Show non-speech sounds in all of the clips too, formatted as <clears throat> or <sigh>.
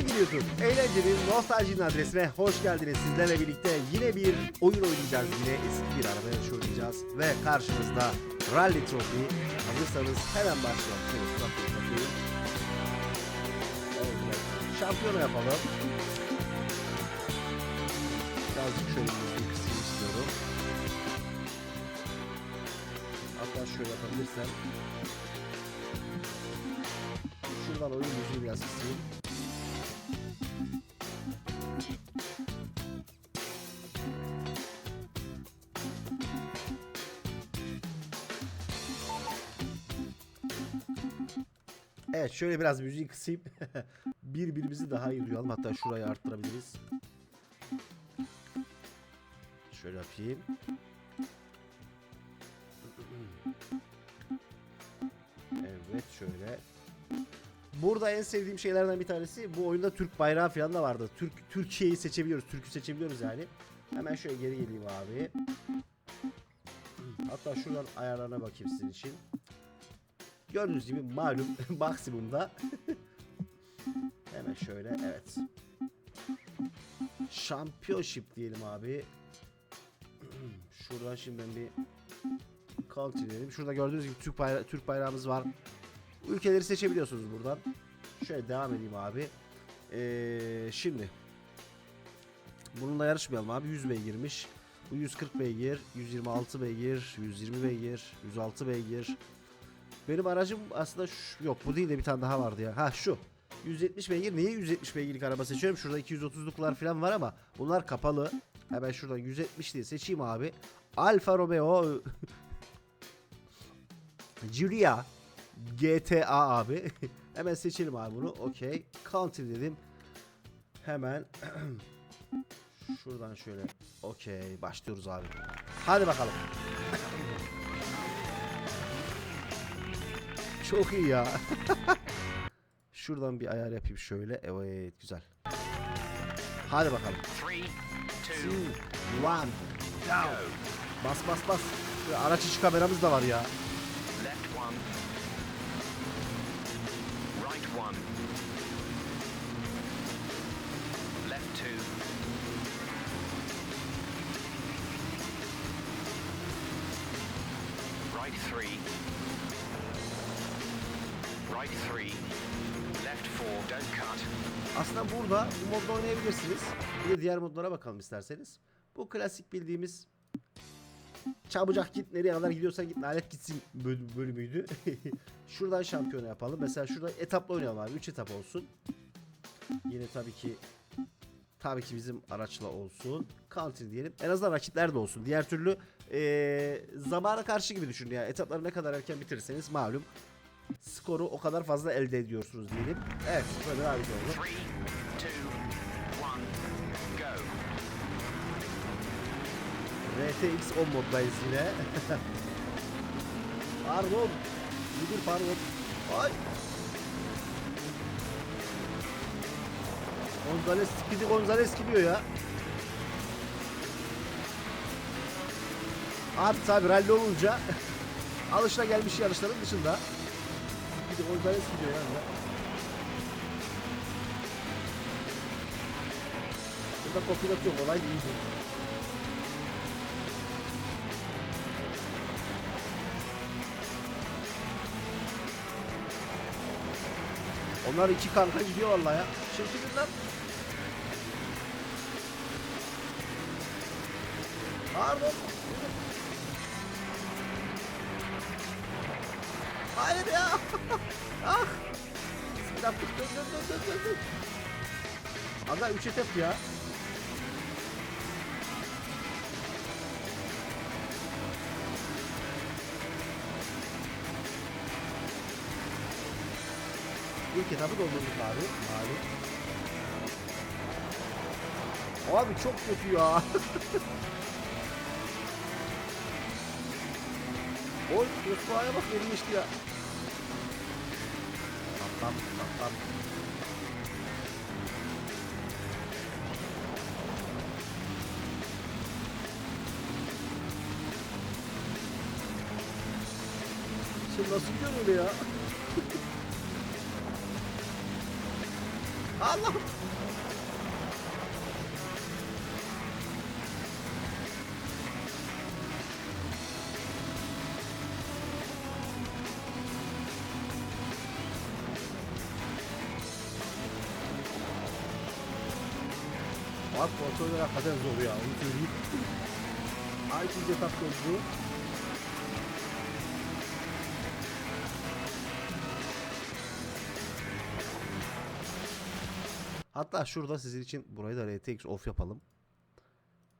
Sevgili YouTube, eğlencenin, nostaljinin adresine hoş geldiniz. Sizlerle birlikte yine bir oyun oynayacağız. Yine eski bir araba yarışı oynayacağız. Ve karşımızda Rally Trophy. Hazırsanız hemen başlayalım. Şöyle takayım. Evet, şampiyona yapalım. Birazcık şöyle müziği kısayım istiyorum. Hatta şöyle yapabilirsem. Şuradan oyun müziği biraz kısayım. Evet şöyle biraz müziği kısayım. <laughs> Birbirimizi daha iyi duyalım. Hatta şurayı arttırabiliriz. Şöyle yapayım. Evet şöyle. Burada en sevdiğim şeylerden bir tanesi bu oyunda Türk bayrağı falan da vardı. Türk Türkiye'yi seçebiliyoruz. Türk'ü seçebiliyoruz yani. Hemen şöyle geri geleyim abi. Hatta şuradan ayarlarına bakayım sizin için. Gördüğünüz gibi malum <laughs> maksimumda. Hemen şöyle evet. Championship diyelim abi. <clears throat> Şuradan şimdi ben bir country diyelim. Şurada gördüğünüz gibi Türk, bayra Türk bayrağımız var. Ülkeleri seçebiliyorsunuz buradan. Şöyle devam edeyim abi. Ee, şimdi bununla yarışmayalım abi. 100 beygirmiş. Bu 140 beygir, 126 beygir, 120 beygir, 106 beygir. Benim aracım aslında şu, yok bu değil de bir tane daha vardı ya. Ha şu. 170 beygir. Niye 170 beygirlik araba seçiyorum? Şurada 230'luklar falan var ama bunlar kapalı. Hemen şuradan 170 diye seçeyim abi. Alfa Romeo <laughs> Giulia GTA abi. <laughs> Hemen seçelim abi bunu. Okey. Country dedim. Hemen <clears throat> şuradan şöyle. Okey. Başlıyoruz abi. Hadi bakalım. Çok iyi ya. <laughs> Şuradan bir ayar yapayım şöyle. Evet güzel. Hadi bakalım. Three, Two, two, one, go. Bas bas bas. Araç içi kameramız da var ya. Left one. Right one. Left two. Right three. Aslında burada bu modda oynayabilirsiniz. Bir de diğer modlara bakalım isterseniz. Bu klasik bildiğimiz çabucak git nereye kadar gidiyorsan git lanet gitsin böl- bölümüydü. <laughs> Şuradan şampiyona yapalım. Mesela şurada etapla oynayalım abi. 3 etap olsun. Yine tabii ki tabii ki bizim araçla olsun. Country diyelim. En azından rakipler de olsun. Diğer türlü eee zamana karşı gibi düşünün ya. Etapları ne kadar erken bitirirseniz malum skoru o kadar fazla elde ediyorsunuz diyelim. Evet böyle one, go. RTX 10 moddayız yine. <laughs> pardon. Müdür pardon. Ay. Gonzales Speedy Gonzales gidiyor ya. Abi tabi rally olunca <laughs> alışına gelmiş yarışların dışında. Speedy Gonzales gidiyor yani. Burada kopilot yok olay değil. Onlar iki kanka gidiyor vallahi ya. Çekilin lan. Pardon. Hayır ya. <laughs> ah. Bismillah. Dön dön dön dön dön dön. Aga 3 etap ya. İlk etabı doldurduk abi. Malum. Abi çok kötü ya. <laughs> Oy Osman'a bak elim işte ya. Tam tam tam. Sen nasıl öyle ya? <laughs> Allah. Bak kontroller hakikaten zor ya onu söyleyeyim. Ay ikinci etap yolculuğu. Hatta şurada sizin için burayı da RTX off yapalım.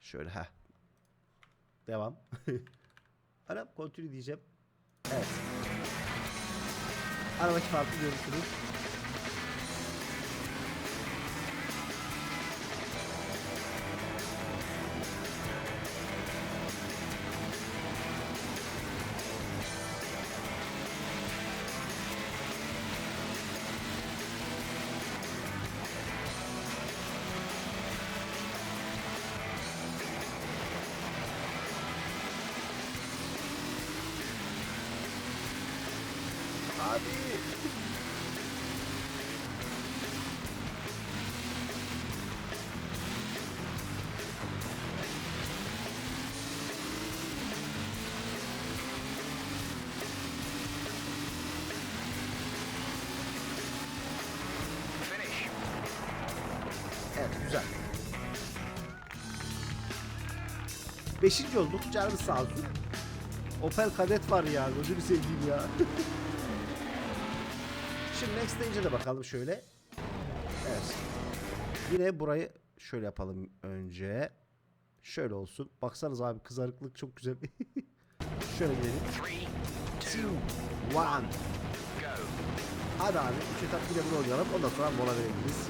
Şöyle ha. Devam. <laughs> Ana continue diyeceğim. Evet. Aradaki farkı görürsünüz. Beşinci olduk. Canımız sağ. Opel Kadett var ya. Gözünü seveyim ya. <laughs> Şimdi next stage'e de bakalım şöyle. Evet. Yine burayı şöyle yapalım önce. Şöyle olsun. Baksanız abi kızarıklık çok güzel. <laughs> şöyle gidelim. Three, Two, two, one. go. Hadi abi. Üç etap bir de bunu oynayalım. Ondan sonra mola verebiliriz.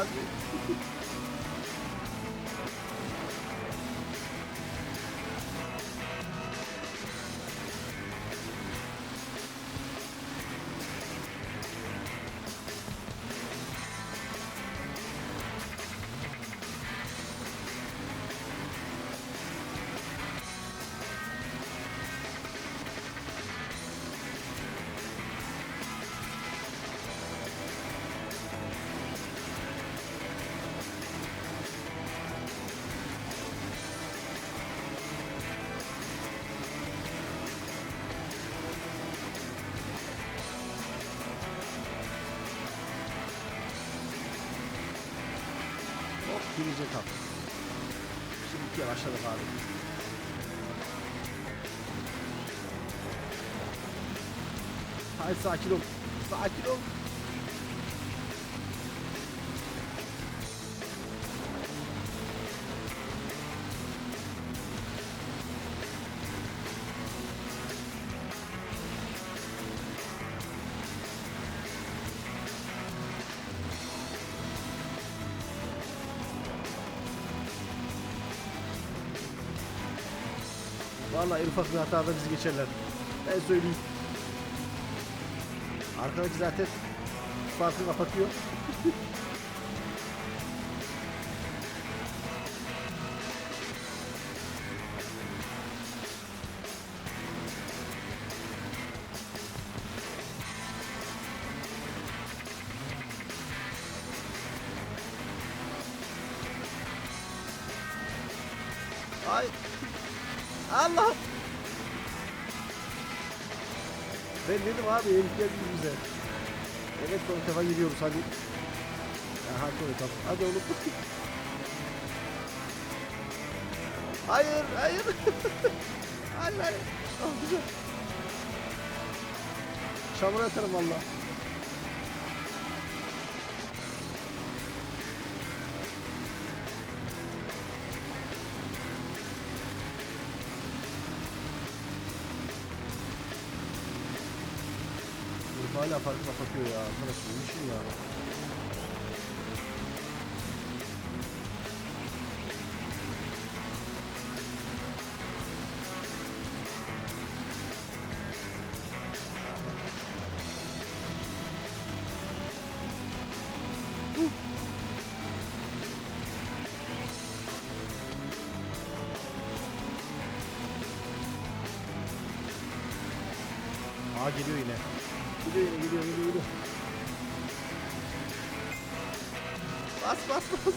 Hadi. Hop birinci etap. Şimdi ikiye başladık abi. Hayır sakin ol. Sakin ol. Vallahi en ufak bir hatada bizi geçerler. Ben söyleyeyim. Arkadaki zaten farkı kapatıyor. <laughs> Allah. Ben dedim abi herif geldi bize. Evet son defa gidiyoruz hadi. Ya oğlum tamam. Hadi oğlum. <laughs> hayır hayır. <laughs> hayır hayır. Güzel. Çamura atarım valla. hala farkı kapatıyor ya. Arkadaşım bu işin ya. Geliyor yine. Geliyor yine geliyor geliyor geliyor. Bas bas bas.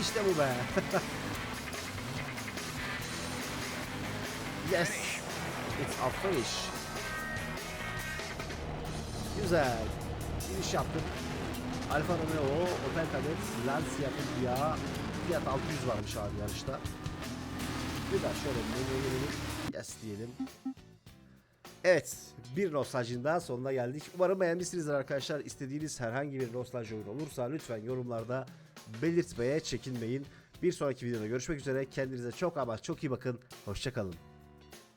İşte bu be. <laughs> yes. It's a finish. Güzel. Finish yaptım. Alfa Romeo, Opel Kadett, Lancia Fulvia. Fiyat 600 varmış abi yarışta. Güzel şöyle menüye gelelim. Yes diyelim. Evet, bir nostaljinin daha sonuna geldik. Umarım beğenmişsinizdir arkadaşlar. İstediğiniz herhangi bir nostalji oyun olursa lütfen yorumlarda belirtmeye çekinmeyin. Bir sonraki videoda görüşmek üzere. Kendinize çok ama çok iyi bakın. Hoşçakalın.